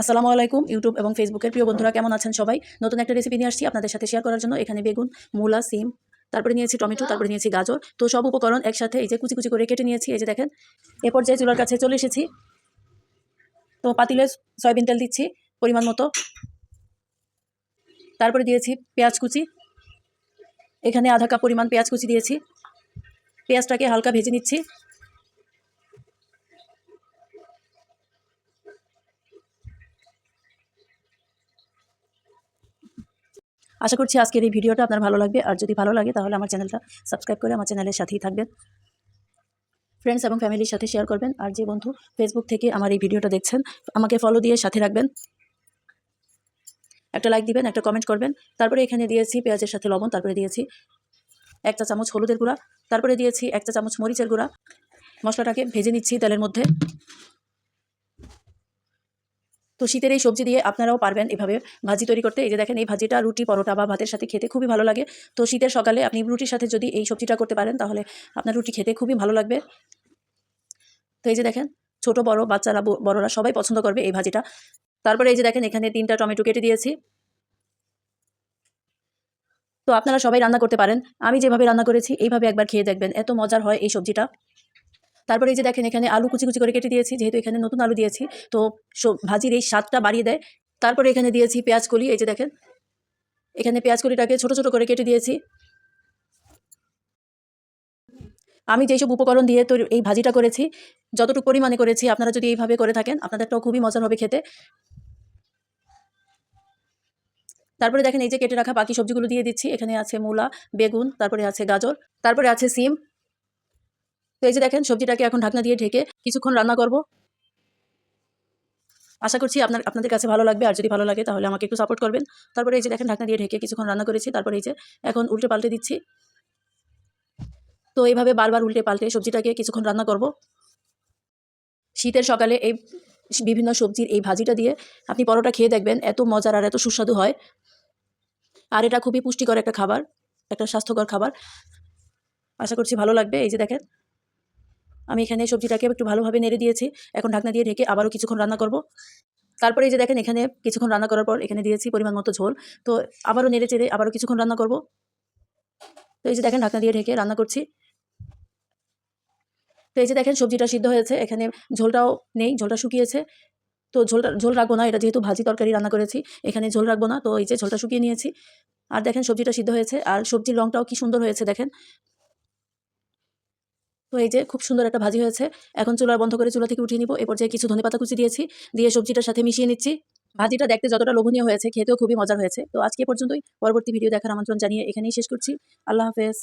আসসালামু আলাইকুম ইউটিউব এবং ফেসবুকের প্রিয় বন্ধুরা কেমন আছেন সবাই? নতুন একটা রেসিপি নিয়ে আসছি আপনাদের সাথে শেয়ার করার জন্য। এখানে বেগুন মূলা সিম তারপরে নিয়েছি টমেটো তারপরে নিয়েছি গাজর। তো সব উপকরণ একসাথে এই যে কুচি কুচি করে কেটে নিয়েছি এই যে দেখেন। এরপর যে চুলার কাছে চলে এসেছি। তো পাতিলে সয়াবিন তেল দিচ্ছি পরিমাণ মতো। তারপরে দিয়েছি পেঁয়াজ কুচি। এখানে আধা কাপ পরিমাণ পেঁয়াজ কুচি দিয়েছি। পেঁয়াজটাকে হালকা ভেজে নিচ্ছি। আশা করছি আজকের এই ভিডিওটা আপনার ভালো লাগবে। আর যদি ভালো লাগে, তাহলে আমার চ্যানেলটা সাবস্ক্রাইব করে আমার চ্যানেলের সাথেই থাকবেন। ফ্রেন্ডস এবং ফ্যামিলির সাথে শেয়ার করবেন। আর যে বন্ধু ফেসবুক থেকে আমার এই ভিডিওটা দেখছেন, আমাকে ফলো দিয়ে সাথে রাখবেন। একটা লাইক দিবেন, একটা কমেন্ট করবেন। তারপরে এখানে দিয়েছি পেঁয়াজের সাথে লবণ, তারপরে দিয়েছি এক চা চামচ হলুদের গুঁড়া, তারপরে দিয়েছি এক চা চামচ মরিচের গুঁড়া। মশলাটাকে ভেজে নিচ্ছি তেলের মধ্যে। তো শীতের এই সবজি দিয়ে আপনারাও পারবেন এভাবে ভাজি তৈরি করতে। এই যে দেখেন, এই ভাজিটা রুটি, পরোটা বা ভাতের সাথে খেতে খুবই ভালো লাগে। তো শীতের সকালে আপনি রুটির সাথে যদি এই সবজিটা করতে পারেন, তাহলে আপনার রুটি খেতে খুবই ভালো লাগবে। তো এই যে দেখেন, ছোট, বড়, বাচ্চারা বড়রা সবাই পছন্দ করবে এই ভাজিটা। তারপরে এই যে দেখেন, এখানে তিনটা টমেটো কেটে দিয়েছি। তো আপনারা সবাই রান্না করতে পারেন। আমি যেভাবে রান্না করেছি, এইভাবে একবার খেয়ে দেখবেন, এত মজার হয় এই সবজিটা। তারপরে এই যে দেখেন এখানে আলু কুচি কুচি করে কেটে দিয়েছি, যেহেতু এখানে নতুন আলু দিয়েছি, তো ভাজির এই স্বাদটা বাড়িয়ে দেয়। তারপরে এখানে দিয়েছি পেঁয়াজ কলি, এই যে দেখেন, এখানে পেঁয়াজ কলিটাকে ছোট ছোট করে কেটে দিয়েছি। আমি যেসব উপকরণ দিয়ে তৈরি এই ভাজিটা করেছি, যতটুকু পরিমাণে করেছি, আপনারা যদি এইভাবে করে থাকেন, আপনাদেরটাও খুবই মজার হবে খেতে। তারপরে দেখেন এই যে কেটে রাখা বাকি সবজিগুলো দিয়ে দিচ্ছি, এখানে আছে মূলা, বেগুন, তারপরে আছে গাজর, তারপরে আছে সিম তো এই যে দেখেন, সবজিটাকে এখন ঢাকনা দিয়ে ঢেকে কিছুক্ষণ রান্না করব। আশা করছি আপনার, আপনাদের কাছে ভালো লাগবে। আর যদি ভালো লাগে, তাহলে আমাকে একটু সাপোর্ট করবেন। তারপরে এই যে দেখেন, ঢাকনা দিয়ে ঢেকে কিছুক্ষণ রান্না করেছি। তারপরে এই যে এখন উল্টে পাল্টে দিচ্ছি। তো এইভাবে বারবার উল্টে পাল্টে সবজিটাকে কিছুক্ষণ রান্না করব। শীতের সকালে এই বিভিন্ন সবজির এই ভাজিটা দিয়ে আপনি পরোটা খেয়ে দেখবেন, এত মজার আর এত সুস্বাদু হয়। আর এটা খুবই পুষ্টিকর একটা খাবার, একটা স্বাস্থ্যকর খাবার। আশা করছি ভালো লাগবে। এই যে দেখেন আমি এখানে সবজিটাকে একটু ভালোভাবে নেড়ে দিয়েছি। এখন ঢাকনা দিয়ে ঢেকে আবারও কিছুক্ষণ রান্না করব। তারপরে এই যে দেখেন, এখানে কিছুক্ষণ রান্না করার পর এখানে দিয়েছি পরিমাণ মতো ঝোল। তো আবারও নেড়ে চেড়ে আবারও কিছুক্ষণ রান্না করব। তো এই যে দেখেন, ঢাকনা দিয়ে ঢেকে রান্না করছি। তো এই যে দেখেন, সবজিটা সিদ্ধ হয়েছে। এখানে ঝোলটাও নেই, ঝোলটা শুকিয়েছে। তো ঝোলটা, ঝোল রাখব না, এটা যেহেতু ভাজি তরকারি রান্না করেছি, এখানে ঝোল রাখব না। তো এই যে ঝোলটা শুকিয়ে নিয়েছি। আর দেখেন, সবজিটা সিদ্ধ হয়েছে। আর সবজির রঙটাও কি সুন্দর হয়েছে দেখেন। তো এই যে খুব সুন্দর একটা ভাজি হয়েছে। এখন চুলা বন্ধ করে চুলা থেকে উঠিয়ে নিব। এরপর যে কিছু ধনে পাতা কুচি দিয়েছি। দিয়ে সবজিটার সাথে মিশিয়ে নিচ্ছি। ভাজিটা দেখতে যতটা লোভনীয় হয়েছে, খেতেও খুবই মজার হয়েছে। তো আজকে পর্যন্তই। পরবর্তী ভিডিও দেখার আমন্ত্রণ জানিয়ে এখানেই শেষ করছি। আল্লাহ হাফেজ।